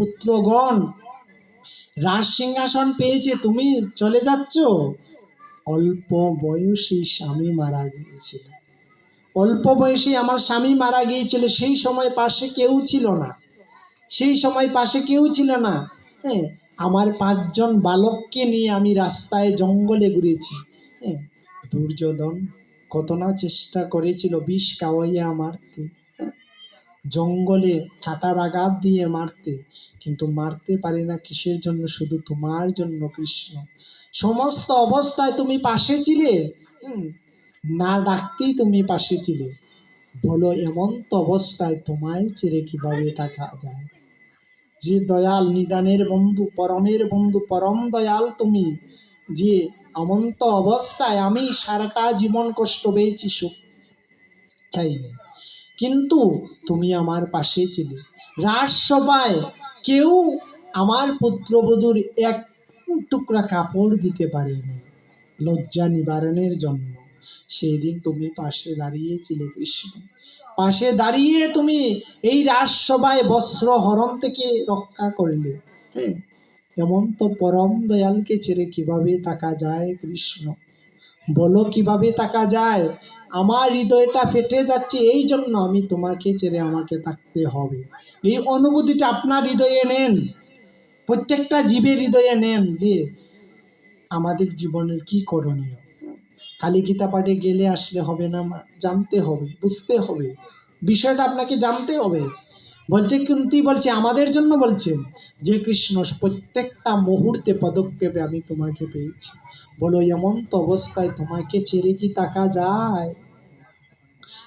পুত্রগণ রাজ সিংহাসন পেয়েছে তুমি চলে যাচ্ছ? অল্প বয়সী স্বামী মারা গিয়েছিল। অল্প বয়সে আমার স্বামী মারা গিয়েছিল সেই সময় পাশে কেউ ছিল না। সেই সময় পাশে কেউ ছিল না। হ্যাঁ আমার পাঁচজন বালককে নিয়ে আমি রাস্তায় জঙ্গলে ঘুরেছি। হ্যাঁ দুর্যোধন কত না চেষ্টা করেছিল বিষ কাওয়াইয়া হ্যাঁ, জঙ্গলে কাটার আঘাত দিয়ে মারতে, কিন্তু মারতে পারি না কিসের জন্য? শুধু তোমার জন্য, কৃষ্ণ। সমস্ত অবস্থায় তুমি পাশে ছিলে? না ডাকতেই তুমি পাশে ছিলে। বলো, এমন তো অবস্থায় তোমায় ছেড়ে কীভাবে থাকা যায়? যে দয়াল নিদানের বন্ধু, পরমের বন্ধু, পরম দয়াল তুমি, যে অমন্ত অবস্থায় আমি সারাটা জীবন কষ্ট পেয়েছি, সুখ চাইনি। কিন্তু তুমি আমার পাশে ছিলে। রাজসভায় কেউ আমার পুত্রবধূর এক টুকরা কাপড় দিতে পারেনি। লজ্জা নিবারণের জন্য। সেই দিন তুমি পাশে দাঁড়িয়েছিলে কৃষ্ণ। পাশে দাঁড়িয়ে তুমি এই রাজসভায় বস্ত্র হরণ থেকে রক্ষা করলে। হ্যাঁ এমন তো পরম দয়ালকে ছেড়ে কীভাবে তাকা যায় কৃষ্ণ? বলো কীভাবে তাকা যায়? আমার হৃদয়টা ফেটে যাচ্ছে, এই জন্য আমি তোমাকে ছেড়ে আমাকে থাকতে হবে। এই অনুভূতিটা আপনার হৃদয়ে নেন। প্রত্যেকটা জীবের হৃদয়ে নেন যে আমাদের জীবনের কি করণীয়। কালী গীতা পাঠে গেলে আসলে হবে না জানতে হবে, বুঝতে হবে। বিষয়টা আপনাকে জানতে হবে। বলছে, কিন্তু বলছে, আমাদের জন্য বলছেন যে কৃষ্ণ, প্রত্যেকটা মুহূর্তে পদক্ষেপে আমি তোমাকে পেয়েছি। বলো এমন তো অবস্থায় তোমাকে ছেড়ে কি তাকা যায়?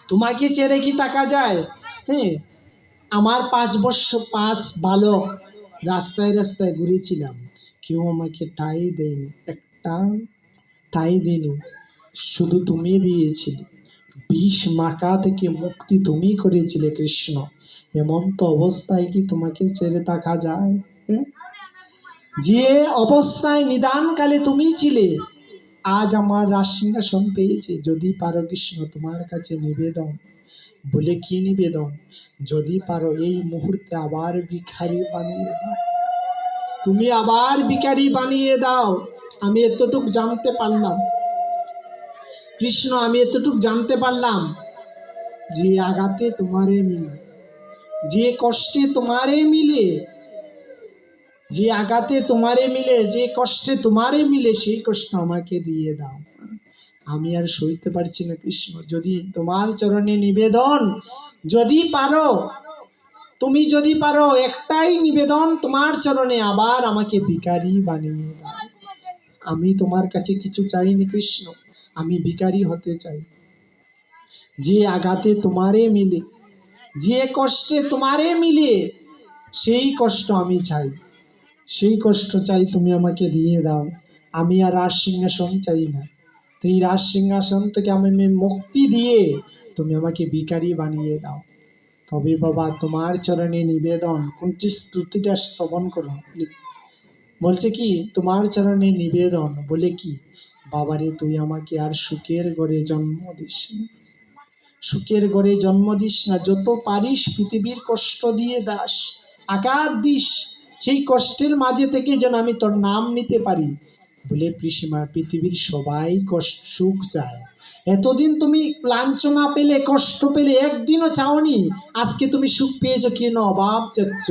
তোমাকে ছেড়ে কি তাকা যায়? হ্যাঁ আমার পাঁচ বছর, পাঁচ বালক রাস্তায় রাস্তায় ঘুরেছিলাম। কেউ আমাকে টাই দেয়নি, একটা টাই দেয়নি, শুধু তুমি দিয়েছিলে। বিষ মাকা থেকে মুক্তি তুমি করেছিলে, কৃষ্ণ। এমন তো অবস্থায় কি তোমাকে ছেড়ে থাকা যায়? হ্যাঁ? যে অবস্থায় নিদানকালে তুমি ছিলে, আজ আমার রাজসিংহাসন পেয়েছে। যদি পারো কৃষ্ণ তোমার কাছে নিবেদন, বলে কি নিবেদন? যদি পারো এই মুহূর্তে আবার ভিখারি বানিয়ে দাও। তুমি আবার ভিখারি বানিয়ে দাও, আমি এতটুক জানতে পারলাম। কৃষ্ণ, আমি এতটুক জানতে পারলাম যে আঘাতে তোমারে মিলে, যে কষ্টে তোমারে মিলে যে আঘাতে তোমারে মিলে, যে কষ্টে তোমারে মিলে সেই কষ্ট আমাকে দিয়ে দাও। আমি আর সইতে পারছি না কৃষ্ণ। যদি তোমার চরণে নিবেদন যদি পারো, তুমি যদি পারো, একটাই নিবেদন তোমার চরণে আবার আমাকে ভিখারি বানিয়ে দাও। আমি তোমার কাছে কিছু চাইনি কৃষ্ণ, আমি ভিখারি হতে চাই। যে আঘাতে তোমারে মিলে, যে কষ্টে তোমারে মিলে, সেই কষ্ট আমি চাই। সেই কষ্ট চাই তুমি আমাকে দিয়ে দাও। আমি আর রাজ সিংহাসন চাই না। তো এই রাজ সিংহাসন থেকে আমি মুক্তি দিয়ে তুমি আমাকে ভিখারি বানিয়ে দাও। তবে বাবা, তোমার চরণে নিবেদন, কোনটি স্তুতিটা শ্রবণ করো বলছে কি, তোমার চরণে নিবেদন, বলে কি, বাবারে, তুই আমাকে আর সুখের ঘরে জন্ম দিস সুখের ঘরে জন্ম দিস না, যত পারিস পৃথিবীর কষ্ট দিয়ে দাস। আকার দিস সেই কষ্টের মাঝে থেকে যেন আমি তোর নাম নিতে পারি। বলে পিসিমা পৃথিবীর সবাই কষ্ট সুখ চায়। এতদিন তুমি লাঞ্ছনা পেলে, কষ্ট পেলে, একদিনও চাওনি। আজকে তুমি সুখ পেয়েছ কেন অভাব চাচ্ছ।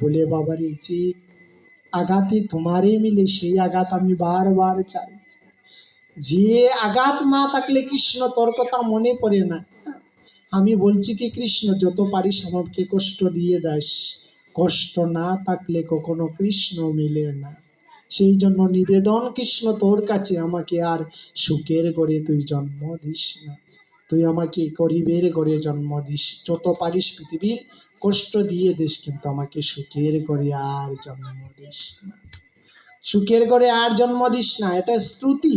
বলে বাবারে, যে আঘাতে তোমারে মিলে সেই আঘাত আমি বারবার চাই। যে আঘাত না থাকলে কৃষ্ণ তোর কথা মনে পড়ে না। আমি বলছি কি, কৃষ্ণ, যত পারিস আমাকে কষ্ট দিয়ে দাস। কষ্ট না থাকলে কখনো কৃষ্ণ মিলে না। সেই জন্য নিবেদন, কৃষ্ণ তোর কাছে আমাকে আর সুখের করে তুই জন্ম দিস না। তুই আমাকে গরিবের করে জন্ম দিস। যত পারিস পৃথিবীর কষ্ট দিয়ে দিস, কিন্তু আমাকে সুখের করে আর জন্ম দিস না। সুখের করে আর জন্ম দিস না, এটা শ্রুতি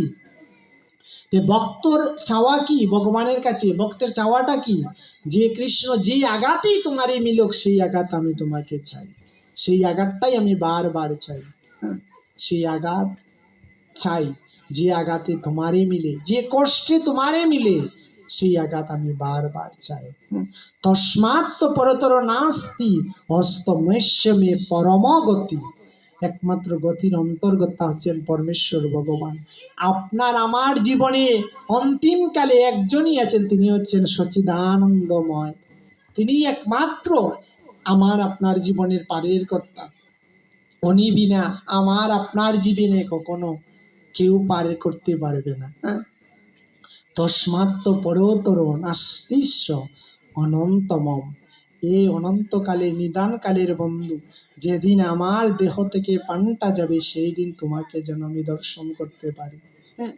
ভক্তর চাওয়া কি? ভগবানের কাছে, ভক্তের চাওয়াটা কি? যে কৃষ্ণ যেই আঘাতেই তোমার এই মিলক, সেই আঘাত আমি তোমাকে চাই। সেই আঘাতটাই আমি বারবার চাই। সেই আঘাত চাই যে আঘাতে তোমারে মিলে, যে কষ্টে তোমারে মিলে, সেই আঘাত আমি বারবার চাই। হুম। তস্মাৎ তো পরতর নাস্তি হস্তমেশ্বমে পরম গতি একমাত্র গতির অন্তর্গতা হচ্ছেন পরমেশ্বর ভগবান। আপনার আমার জীবনে অন্তিমকালে একজনই আছেন, তিনি হচ্ছেন সচিদানন্দময়। তিনি একমাত্র আমার আপনার জীবনের পারের কর্তা। উনি বিনা আমার আপনার জীবনে কখনো কেউ পার করতে পারবে না। হ্যাঁ? তস্মাত্ত পরতর নাস্তিস্য অনন্তমম। এই অনন্তকালে নিদানকালের বন্ধু। যেদিন আমার দেহ থেকে প্রাণটা যাবে সেই দিন তোমাকে যেন আমি দর্শন করতে পারি। হ্যাঁ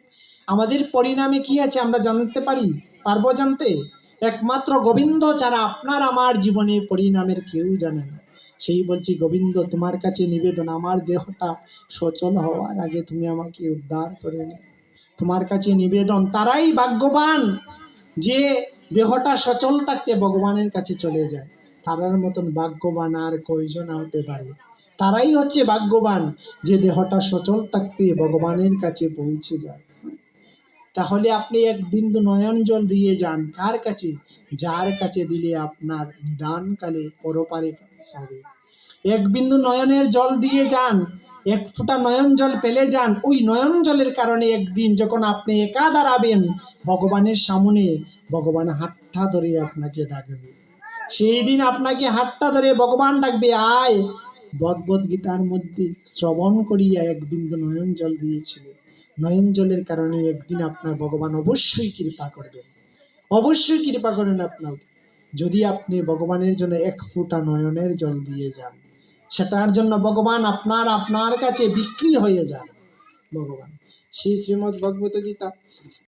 আমাদের পরিণামে কি আছে আমরা জানতে পারি? পারব জানতে? একমাত্র গোবিন্দ ছাড়া আপনার আমার জীবনে পরিণামের কেউ জানে না। সেই বলছি, গোবিন্দ, তোমার কাছে নিবেদন। আমার দেহটা সচল হওয়ার আগে তুমি আমাকে উদ্ধার করে নে তোমার কাছে নিবেদন। তারাই ভাগ্যবান যে দেহটা সচল থাকতে ভগবানের কাছে চলে যায়। তারার মতন ভাগ্যবান আর কয়জন হতে পারে? তারাই হচ্ছে ভাগ্যবান যে দেহটা সচল থাকতে ভগবানের কাছে পৌঁছে যায়। তাহলে আপনি এক বিন্দু নয়ন জল দিয়ে যান কার কাছে? যার কাছে দিলে আপনার নিদানকালে পরপারে এক বিন্দু নয়নের জল দিয়ে যান এক ফোঁটা নয়ন জল পেলে যান। ওই নয়ন জলের কারণে একদিন যখন আপনি একা দাঁড়াবেন ভগবানের সামনে, ভগবান হাতটা ধরে আপনাকে ডাকবে। সেই দিন আপনাকে হাতটা ধরে ভগবান ডাকবে, আয়। ভগবত গীতার মধ্যে শ্রবণ করিয়া এক বিন্দু নয়ন জল দিয়েছিল নয়ন জলের কারণে একদিন আপনার ভগবান অবশ্যই কৃপা করবেন। অবশ্যই কৃপা করেন আপনাকে। যদি আপনি ভগবানের জন্য এক ফুটা নয়নের জল দিয়ে যান সেটার জন্য ভগবান আপনার আপনার কাছে বিক্রি হয়ে যান ভগবান। শ্রী শ্রীমদ্ ভগবত গীতা।